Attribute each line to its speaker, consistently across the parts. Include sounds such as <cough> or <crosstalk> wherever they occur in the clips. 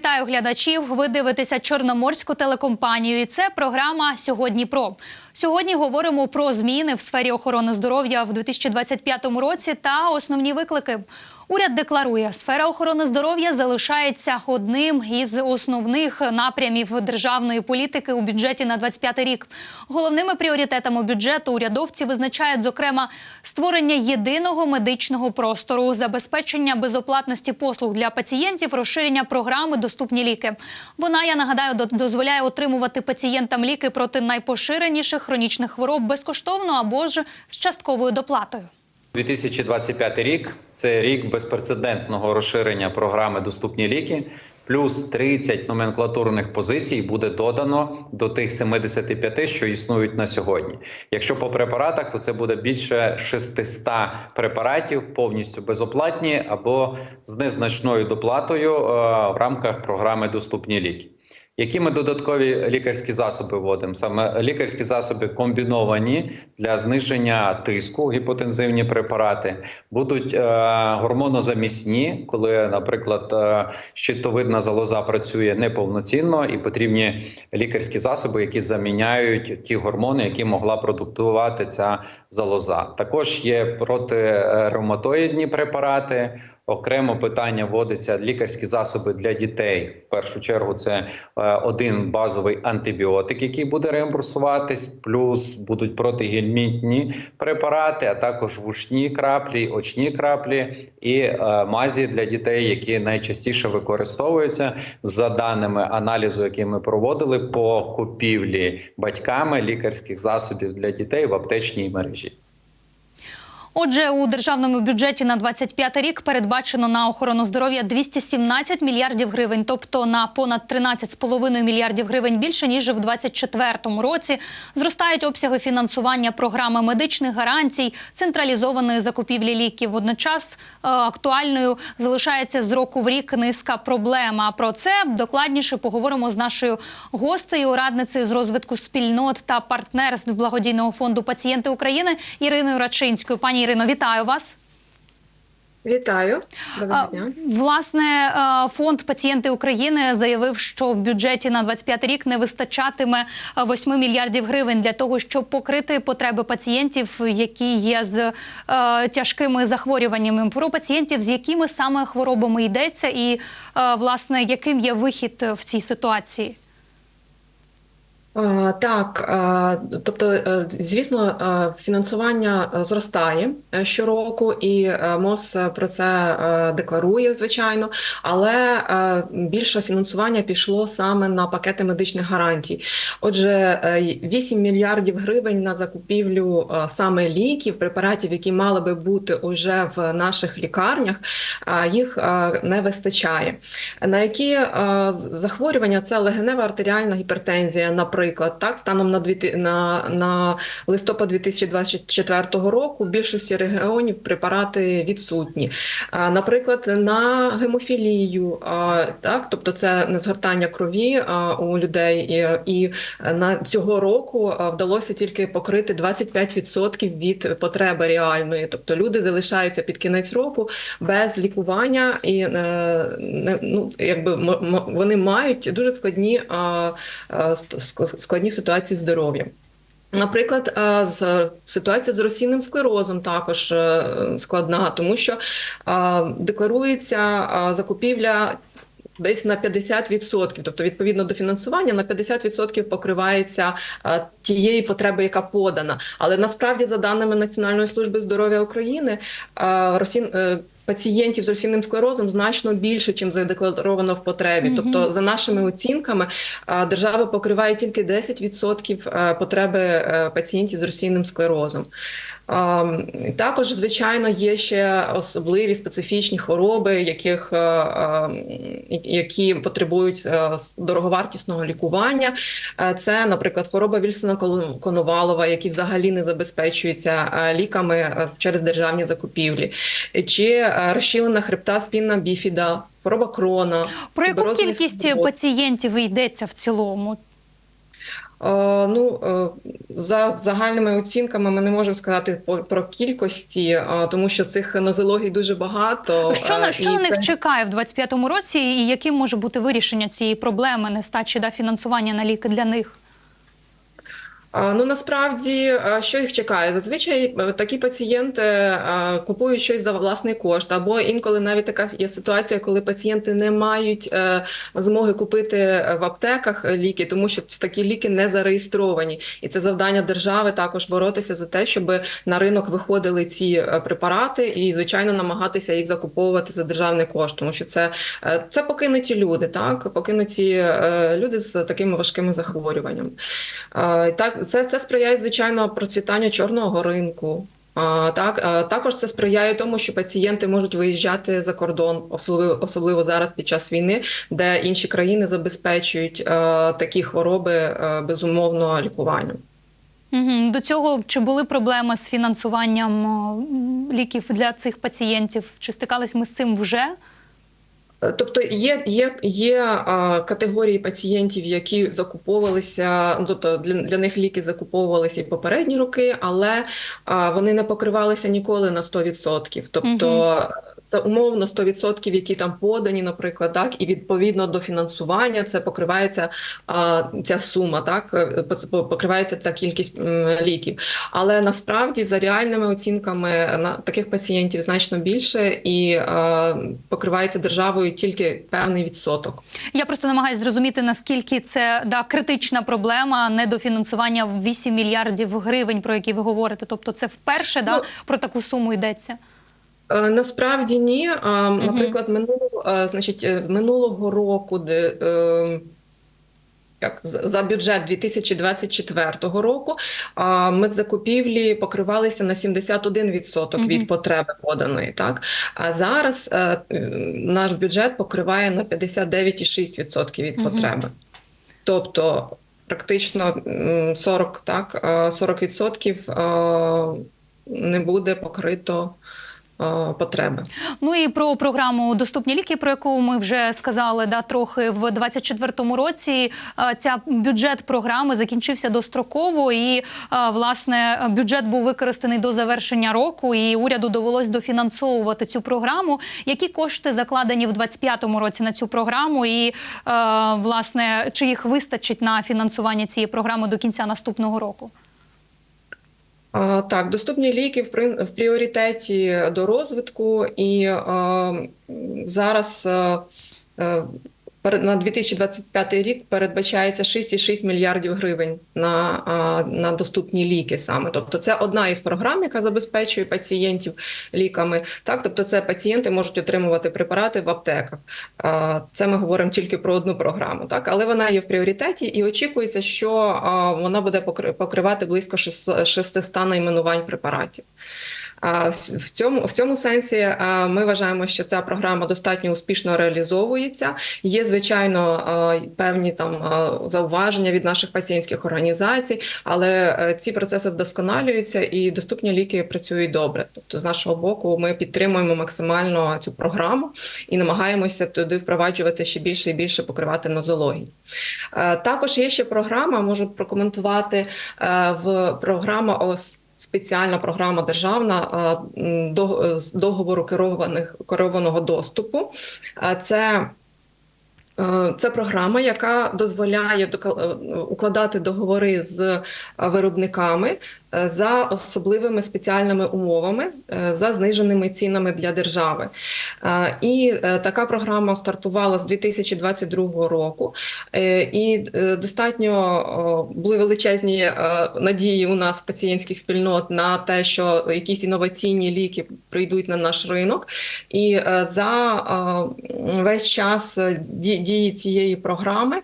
Speaker 1: Вітаю глядачів. Ви дивитеся Чорноморську телекомпанію. І це програма Сьогодні про сьогодні говоримо про зміни в сфері охорони здоров'я в 2025 році та основні виклики. Уряд декларує, сфера охорони здоров'я залишається одним із основних напрямів державної політики у бюджеті на 25 рік. Головними пріоритетами бюджету урядовці визначають, зокрема, створення єдиного медичного простору, забезпечення безоплатності послуг для пацієнтів, розширення програми Доступні ліки. Вона, я нагадаю, до- дозволяє отримувати пацієнтам ліки проти найпоширеніших хронічних хвороб безкоштовно або ж з частковою доплатою.
Speaker 2: 2025 рік це рік безпрецедентного розширення програми Доступні ліки. Плюс 30 номенклатурних позицій буде додано до тих 75, що існують на сьогодні. Якщо по препаратах, то це буде більше 600 препаратів, повністю безоплатні або з незначною доплатою е, в рамках програми Доступні ліки. Які ми додаткові лікарські засоби вводимо? Саме лікарські засоби комбіновані для зниження тиску, гіпотензивні препарати, будуть е, гормонозамісні, коли, наприклад, е, щитовидна залоза працює неповноцінно, і потрібні лікарські засоби, які заміняють ті гормони, які могла продуктувати ця залоза. Також є протиревматоїдні препарати. Окремо питання вводиться лікарські засоби для дітей. В першу чергу це е, один базовий антибіотик, який буде реімбурсуватись, плюс будуть протигельмінтні препарати, а також вушні краплі, очні краплі і е, мазі для дітей, які найчастіше використовуються за даними аналізу, який ми проводили по купівлі батьками лікарських засобів для дітей в аптечній мережі.
Speaker 1: Отже, у державному бюджеті на 25 рік передбачено на охорону здоров'я 217 мільярдів гривень, тобто на понад 13,5 мільярдів гривень більше ніж в 2024 році. Зростають обсяги фінансування програми медичних гарантій, централізованої закупівлі ліків. Водночас е, актуальною залишається з року в рік низка проблем. А про це докладніше поговоримо з нашою гостею, радницею з розвитку спільнот та партнерств благодійного фонду Пацієнти України Іриною Рачинською. Пані Ірино, вітаю вас.
Speaker 3: Вітаю, доброго дня.
Speaker 1: Власне, е, фонд Пацієнти України заявив, що в бюджеті на 25 рік не вистачатиме е, 8 мільярдів гривень для того, щоб покрити потреби пацієнтів, які є з е, тяжкими захворюваннями. Про пацієнтів, з якими саме хворобами йдеться, і е, власне яким є вихід в цій ситуації.
Speaker 3: Так, тобто, е, звісно, е, фінансування е, зростає щороку, і МОЗ про це декларує, звичайно, але більше фінансування пішло саме на пакети медичних гарантій. Отже, е, 8 мільярдів гривень на закупівлю саме ліків, препаратів, які мали би бути уже в наших лікарнях, їх не вистачає. На які захворювання це легенева артеріальна гіпертензія, наприклад, так станом на, дві, на, на листопад 2024 року в більшості регіонів препарати відсутні. Наприклад, на гемофілію, так, тобто це незгортання крові у людей, і, на цього року вдалося тільки покрити 25% від потреби реальної. Тобто люди залишаються під кінець року без лікування, і е, ну, якби вони мають дуже складні, складні ситуації з здоров'ям. Наприклад, е, з ситуація з російним склерозом також е, складна, тому що е, декларується закупівля. Десь на 50%, тобто відповідно до фінансування на 50% покривається е, тієї потреби, яка подана. Але насправді, за даними Національної служби здоров'я України, е, росін, е, пацієнтів з російним склерозом значно більше, чим задекларовано в потребі.
Speaker 1: Мгм.
Speaker 3: Тобто, за нашими оцінками, держава покриває тільки 10% е, потреби е, пацієнтів з російним склерозом. Ем, Також, звичайно, є ще особливі специфічні хвороби, яких, е, е, які потребують е, дороговартісного лікування. Е, Це, наприклад, хвороба Вільсона Коновалова, які взагалі не забезпечуються ліками через державні закупівлі, чи розщілена хребта спінна біфіда, хвороба крона.
Speaker 1: Про яку кількість
Speaker 3: синдром.
Speaker 1: пацієнтів йдеться в цілому?
Speaker 3: Е, Ну, е, за загальними оцінками ми не можемо сказати про кількості, е, тому що цих нозологій дуже багато.
Speaker 1: Що
Speaker 3: е,
Speaker 1: на що
Speaker 3: і
Speaker 1: на них чекає в 25-му році, і яким може бути вирішення цієї проблеми нестачі да, фінансування на ліки для них?
Speaker 3: Ну насправді, що їх чекає? Зазвичай е, такі пацієнти купують щось за власний кошт, або інколи навіть така є ситуація, коли пацієнти не мають е, змоги купити в аптеках е, ліки, тому що такі ліки не зареєстровані, і це завдання держави також боротися за те, щоб на ринок виходили ці е, препарати, і звичайно намагатися їх закуповувати за державний кошт, тому що це, е, це покинуті люди, так покинуті е, люди з такими важкими захворюваннями. Е, Так, це, це сприяє звичайно процвітанню чорного ринку. А, так, а, також це сприяє тому, що пацієнти можуть виїжджати за кордон, особливо особливо зараз під час війни, де інші країни забезпечують е, такі хвороби е, безумовно лікуванням.
Speaker 1: Угу. До цього чи були проблеми з фінансуванням ліків для цих пацієнтів? Чи стикались ми з цим вже?
Speaker 3: Тобто є, є, є категорії пацієнтів, які закуповувалися, ну, тобто для, для них ліки закуповувалися і попередні роки, але вони не покривалися ніколи на 100%. Тобто це умовно 100%, які там подані, наприклад, так, і відповідно до фінансування це покривається а, ця сума, так, е, покривається ця кількість ліків. Але насправді за реальними оцінками на таких пацієнтів значно більше і е, покривається державою тільки певний відсоток.
Speaker 1: Я просто намагаюся зрозуміти, наскільки це да, критична проблема недофінансування в 8 мільярдів гривень, про які ви говорите. Тобто, це вперше да,
Speaker 3: Ну,
Speaker 1: про таку суму йдеться.
Speaker 3: Е, Насправді ні. Наприклад, минулого, е, значить, е, з минулого року, де е, як за бюджет 2024 року, а, медзакупівлі покривалися на 71%
Speaker 1: Мгм.
Speaker 3: від потреби поданої. Так а зараз е, е, наш бюджет покриває на 59,6% від потреби. Тобто практично м, 40, так, е, 40% е, не буде покрито е, потреби.
Speaker 1: Ну і про програму Доступні ліки, про яку ми вже сказали да, трохи в 24-му році. е, Ця бюджет програми закінчився достроково, і е, власне бюджет був використаний до завершення року, і уряду довелось дофінансовувати цю програму. Які кошти закладені в 25-му році на цю програму, і е, власне чи їх вистачить на фінансування цієї програми до кінця наступного року?
Speaker 3: Так, доступні ліки в пріоритеті до розвитку, і зараз на 2025 рік передбачається 6,6 мільярдів гривень на, на доступні ліки саме. Тобто це одна із програм, яка забезпечує пацієнтів ліками. Так, тобто це пацієнти можуть отримувати препарати в аптеках. Це ми говоримо тільки про одну програму, так але вона є в пріоритеті і очікується, що вона буде покри- покривати близько 600 найменувань препаратів. В цьому в цьому сенсі ми вважаємо, що ця програма достатньо успішно реалізовується. Є звичайно певні там зауваження від наших пацієнтських організацій, але е, ці процеси вдосконалюються і доступні ліки працюють добре. Тобто, з нашого боку, ми підтримуємо максимально цю програму і намагаємося туди впроваджувати ще більше і більше покривати нозології. Е, Також є ще програма, можу прокоментувати е, в програма ОС. Спеціальна програма державна е, з договору керованих керованого доступу. Е, Це Е, Це програма, яка дозволяє е, укладати договори з е, виробниками е, за особливими спеціальними умовами, е, за зниженими цінами для держави. Е, І е, така програма стартувала з 2022 року, Е, і е, достатньо були величезні е, надії у нас пацієнтських спільнот на те, що якісь інноваційні ліки прийдуть на наш ринок. І е, за е, весь час е, дії цієї програми е,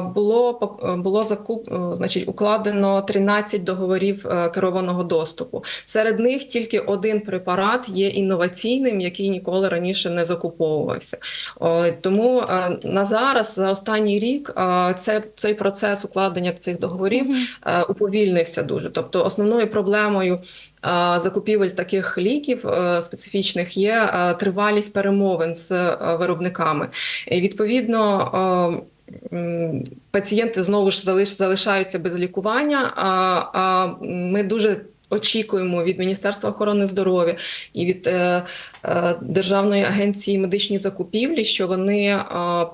Speaker 3: було е, було закуп, е, значить, укладено 13 договорів е, керованого доступу. Серед них тільки один препарат є інноваційним, який ніколи раніше не закуповувався. Тому е, на зараз за останній рік е, це цей процес укладення цих договорів уповільнився дуже. Тобто, основною проблемою закупівель таких ліків специфічних є тривалість перемовин з виробниками. І відповідно. Пацієнти знову ж залиш, залишаються без лікування. А ми дуже очікуємо від Міністерства охорони здоров'я і від е, е, Державної агенції медичні закупівлі, що вони е,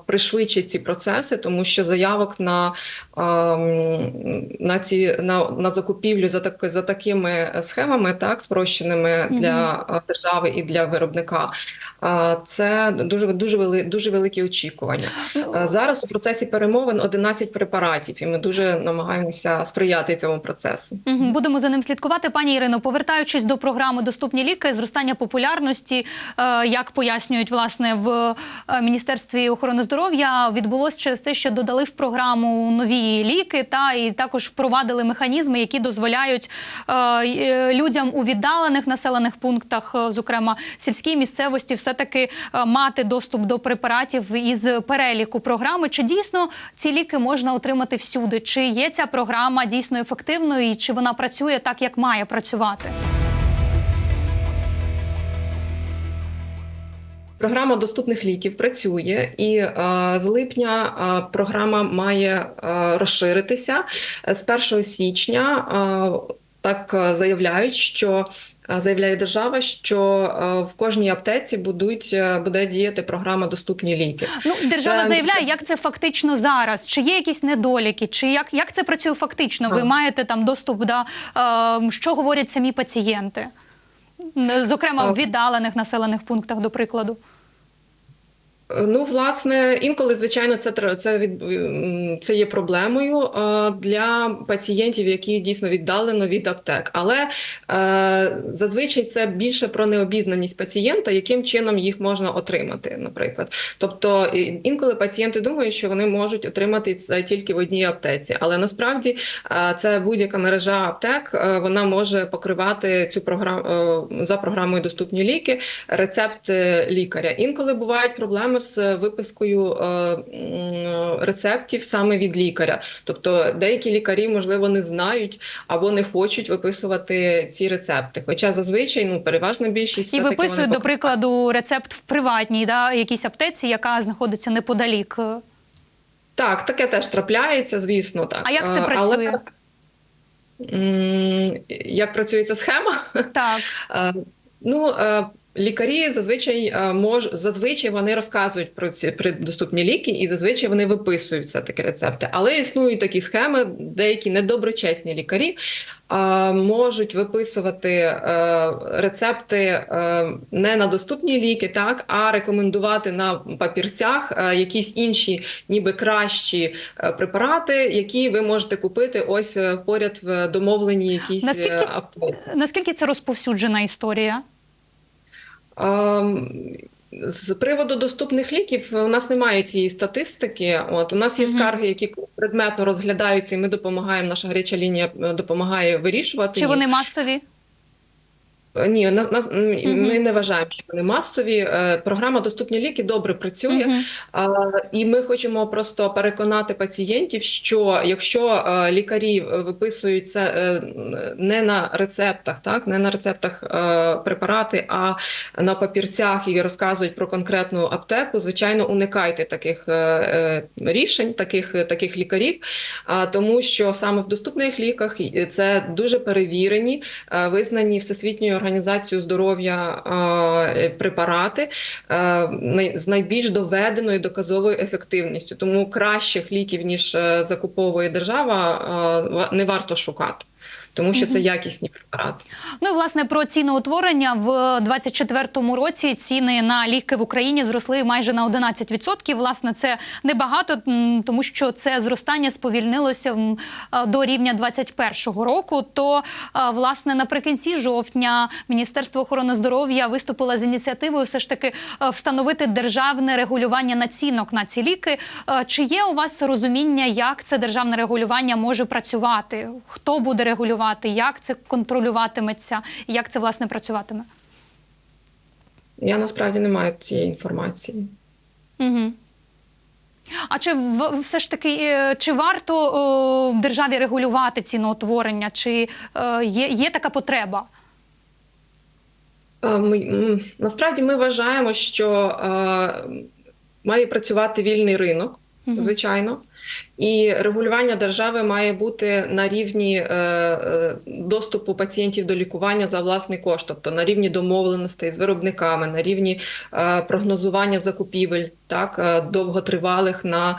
Speaker 3: пришвидшать ці процеси, тому що заявок на, е, на, ці, на, на закупівлю за, так, за такими схемами, так, спрощеними для держави і для виробника. е, Це дуже дуже вели, дуже великі очікування.
Speaker 1: Ну,
Speaker 3: Е, Зараз у процесі перемовин 11 препаратів, і ми дуже намагаємося сприяти цьому процесу.
Speaker 1: Будемо за ним слідкувати. Пані Ірино, повертаючись до програми Доступні ліки, зростання популярності, е, як пояснюють власне в е, Міністерстві охорони здоров'я, відбулось через те, що додали в програму нові ліки, та і також впровадили механізми, які дозволяють е, людям у віддалених населених пунктах, зокрема сільській місцевості, все таки мати доступ до препаратів із переліку програми. Чи дійсно ці ліки можна отримати всюди? Чи є ця програма дійсно ефективною і чи вона працює так, як має працювати?
Speaker 3: Програма доступних ліків працює, і е, з липня е, програма має е, розширитися. З 1 січня е, так е, заявляють, що е, заявляє держава, що е, в кожній аптеці будуть буде діяти програма доступні ліки.
Speaker 1: Ну держава
Speaker 3: Це-
Speaker 1: заявляє, як це фактично зараз. Чи є якісь недоліки, чи як, як це працює фактично? Ви
Speaker 3: А.
Speaker 1: маєте там доступ до е, що говорять самі пацієнти? Зокрема, в віддалених населених пунктах, до прикладу.
Speaker 3: Ну, власне, інколи, звичайно, це це від це є проблемою е, для пацієнтів, які дійсно віддалено від аптек. Але е, зазвичай це більше про необізнаність пацієнта, яким чином їх можна отримати, наприклад. Тобто інколи пацієнти думають, що вони можуть отримати це тільки в одній аптеці, але насправді е, це будь-яка мережа аптек, е, вона може покривати цю програму за програмою доступні ліки, рецепт е, лікаря. Інколи бувають проблеми з випискою е, рецептів саме від лікаря. Тобто деякі лікарі, можливо, не знають або не хочуть виписувати ці рецепти. Хоча зазвичай ну переважна більшість
Speaker 1: І виписують, до прикладу, рецепт в приватній да, якійсь аптеці, яка знаходиться неподалік.
Speaker 3: Так, таке теж трапляється, звісно. Так
Speaker 1: А як це
Speaker 3: Е,
Speaker 1: працює?
Speaker 3: Але, як працює ця схема?
Speaker 1: Так. <laughs>
Speaker 3: Е, Ну, лікарі зазвичай е, мож, зазвичай вони розказують про ці про доступні ліки, і зазвичай вони виписують все таки рецепти. Але існують такі схеми, деякі недоброчесні лікарі е, можуть виписувати е, рецепти е, не на доступні ліки, так а рекомендувати на папірцях е, якісь інші, ніби кращі препарати, які ви можете купити ось поряд в домовленій якійсь
Speaker 1: Наскільки-. Наскільки це розповсюджена історія?
Speaker 3: Ем, З приводу доступних ліків у нас немає цієї статистики. От у нас є
Speaker 1: Мгм.
Speaker 3: скарги, які предметно розглядаються, і ми допомагаємо. Наша гаряча лінія е, допомагає вирішувати.
Speaker 1: Чи вони масові?
Speaker 3: Е, Ні, на, на, м,
Speaker 1: Мгм.
Speaker 3: ми не вважаємо, що вони масові. Е, Програма доступні ліки добре працює.
Speaker 1: Мгм.
Speaker 3: А, І ми хочемо просто переконати пацієнтів, що якщо е, лікарі виписують це не на рецептах, так не на рецептах препарати, а на папірцях і розказують про конкретну аптеку, звичайно, уникайте таких рішень, таких, таких лікарів, а, тому що саме в доступних ліках це дуже перевірені, визнані Всесвітньою організацією здоров'я е, препарати е, з найбільш доведеною доказовою ефективністю. Тому кращих ліків ніж е, закуповує держава, ва- не варто шукати. Тому що це якісні препарати.
Speaker 1: Ну і власне про ціноутворення в 2024 році ціни на ліки в Україні зросли майже на 11%. Власне, це небагато, тому що це зростання сповільнилося е, до рівня 2021 року. То е, власне наприкінці жовтня Міністерство охорони здоров'я виступило з ініціативою все ж таки е, встановити державне регулювання націнок на ці ліки. Чи є у вас розуміння, як це державне регулювання може працювати? Хто буде регулювати? Як це контролюватиметься? Як це власне працюватиме?
Speaker 3: Я насправді не маю цієї інформації.
Speaker 1: Угу. А чи все ж таки е, чи варто о, державі регулювати ціноутворення? Чи е, є, є така потреба?
Speaker 3: Е, Ми, насправді ми вважаємо, що е, має працювати вільний ринок. Звичайно. І регулювання держави має бути на рівні е, е, доступу пацієнтів до лікування за власний кошт, тобто на рівні домовленостей з виробниками, на рівні е, прогнозування закупівель, так довготривалих на,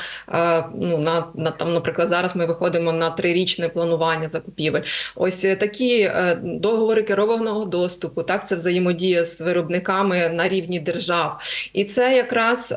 Speaker 3: ну, на, на там, наприклад, зараз ми виходимо на трирічне планування закупівель. Ось такі договори керованого доступу, так це взаємодія з виробниками на рівні держав. І це якраз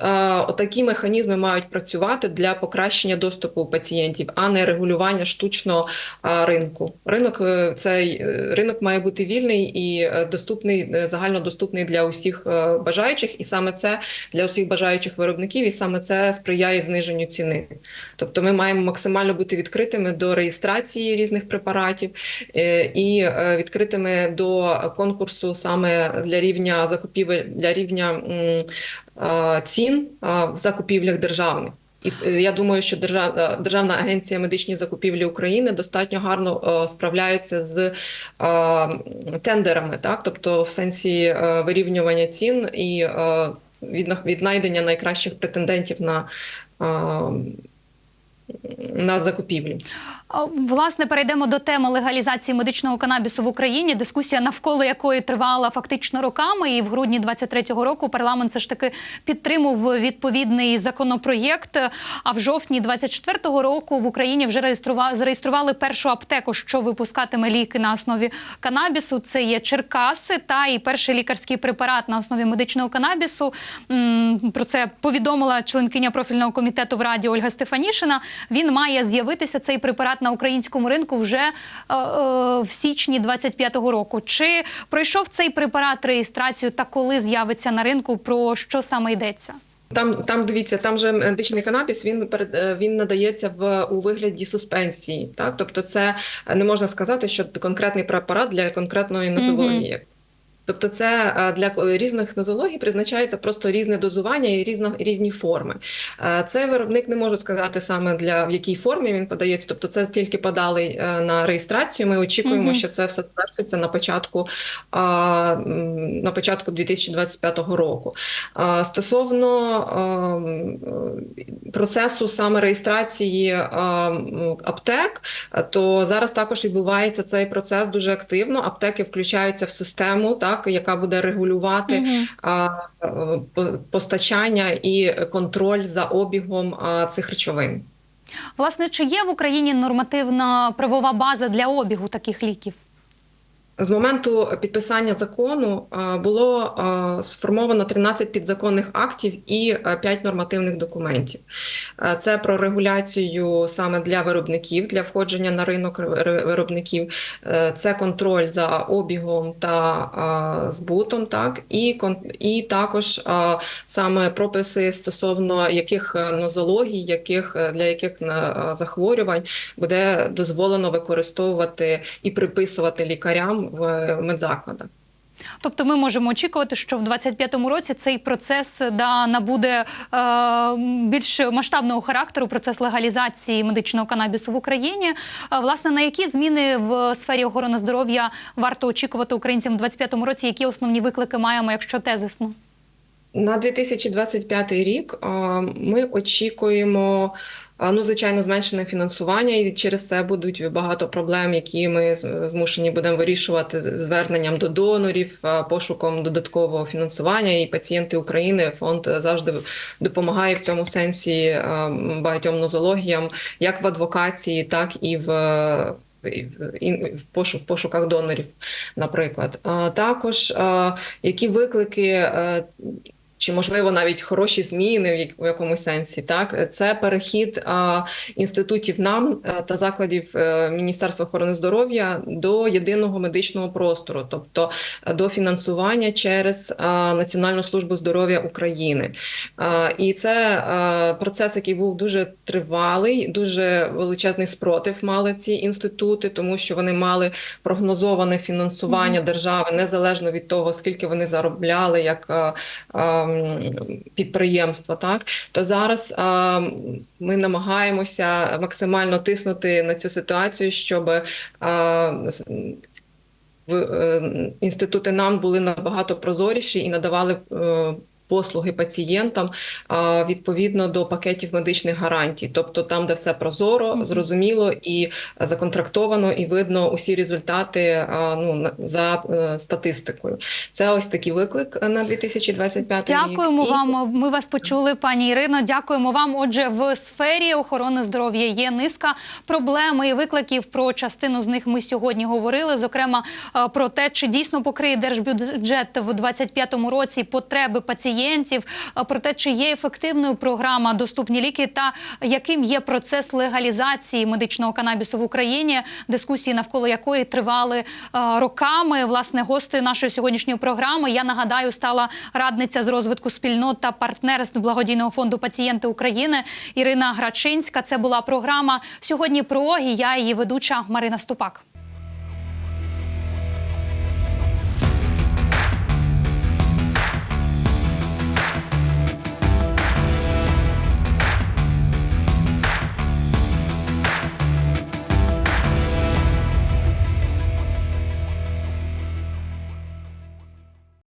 Speaker 3: отакі механізми мають працювати для покращення доступу пацієнтів, а не регулювання штучно ринку. Ринок е, цей е, ринок має бути вільний і е, доступний, загальнодоступний для усіх бажаючих, і саме це для усіх бажаючих виробників, і саме це сприяє зниженню ціни. Тобто, ми маємо максимально бути відкритими до реєстрації різних препаратів і відкритими до конкурсу саме для рівня закупівель для рівня цін в закупівлях державних. І я думаю, що е, Державна агенція медичні закупівлі України достатньо гарно е, справляється з е, тендерами, так? Тобто в сенсі е, вирівнювання цін і е, віднайдення найкращих претендентів на, е, на закупівлі.
Speaker 1: Власне, перейдемо до теми легалізації медичного канабісу в Україні. Дискусія навколо якої тривала фактично роками. І в грудні 23-го року парламент все ж таки підтримав відповідний законопроєкт. А в жовтні 24-го року в Україні вже реєстрували зареєстрували першу аптеку, що випускатиме ліки на основі канабісу. Це є Черкаси та і перший лікарський препарат на основі медичного канабісу. Про це повідомила членкиня профільного комітету в Раді Ольга Стефанішина. Він має з'явитися цей препарат на українському ринку вже е, е, в січні 25-го року. Чи пройшов цей препарат реєстрацію та коли з'явиться на ринку? Про що саме йдеться?
Speaker 3: Там, там дивіться, там же медичний канабіс він е, він надається в у вигляді суспенсії. Так, тобто, це е, не можна сказати, що конкретний препарат для конкретної нозології. Тобто, це е, для різних нозологій призначається просто різне дозування і різно, різні форми. Е, Це виробник не може сказати саме для в якій формі він подається. Тобто, це тільки подали е, на реєстрацію. Ми очікуємо,
Speaker 1: Мгм.
Speaker 3: що це все звершиться на початку на початку 2025 року. Стосовно ем, процесу саме реєстрації аптек, то зараз також відбувається цей процес дуже активно. Аптеки включаються в систему, так яка буде регулювати е, постачання і контроль за обігом цих речовин.
Speaker 1: Власне, чи є в Україні нормативна правова база для обігу таких ліків?
Speaker 3: З моменту підписання закону було сформовано 13 підзаконних актів і 5 нормативних документів. Е, Це про регуляцію саме для виробників, для входження на ринок ри- ри- виробників, Е, це контроль за обігом та збутом, так і і також саме прописи стосовно яких е, нозологій, яких е, для яких захворювань буде дозволено використовувати і приписувати лікарям в медзакладах.
Speaker 1: Тобто, ми можемо очікувати, що в 25-му році цей процес да набуде е, більш масштабного характеру. Процес легалізації медичного канабісу в Україні. Е, власне, на які зміни в сфері охорони здоров'я варто очікувати українцям в 25-му році? Які основні виклики маємо, якщо тезисно?
Speaker 3: На 2025 рік а, ми очікуємо. Ну, звичайно, зменшене фінансування, і через це будуть багато проблем, які ми змушені будемо вирішувати зверненням до донорів, пошуком додаткового фінансування. І пацієнти України фонд завжди допомагає в цьому сенсі багатьом нозологіям, як в адвокації, так і в. пошу- в пошуках донорів, наприклад, також які виклики е, чи можливо навіть хороші зміни в як- в якомусь сенсі. Так, це перехід а, інститутів НАМ е, та закладів е, Міністерства охорони здоров'я до єдиного медичного простору, тобто е, до фінансування через а, Національну службу здоров'я України. А, І це е, процес, який був дуже тривалий, дуже величезний спротив мали ці інститути, тому що вони мали прогнозоване фінансування держави незалежно від того, скільки вони заробляли як ем, підприємства. Так то зараз ем, ми намагаємося максимально тиснути на цю ситуацію, щоб е, в е, інститути нам були набагато прозоріші і надавали е, послуги пацієнтам відповідно до пакетів медичних гарантій, тобто там, де все прозоро, зрозуміло і законтрактовано, і видно усі результати ну за е, статистикою. Це ось такий виклик на 2025 рік.
Speaker 1: Дякуємо
Speaker 3: І-
Speaker 1: вам. Ми вас почули, пані Ірино. Дякуємо вам. Отже, в сфері охорони здоров'я є низка проблем і викликів. Про частину з них ми сьогодні говорили. Зокрема, е, про те, чи дійсно покриє держбюджет в 2025 році потреби пацієнтів, е, про те, чи є ефективною програма доступні ліки, та яким є процес легалізації медичного канабісу в Україні. Дискусії навколо якої тривали е, роками. Власне, гости нашої сьогоднішньої програми. Я нагадаю, стала радниця з розвитку спільнот та партнерств благодійного фонду пацієнти України Ірина Грачинська. Це була програма сьогодні про і я її ведуча Марина Ступак.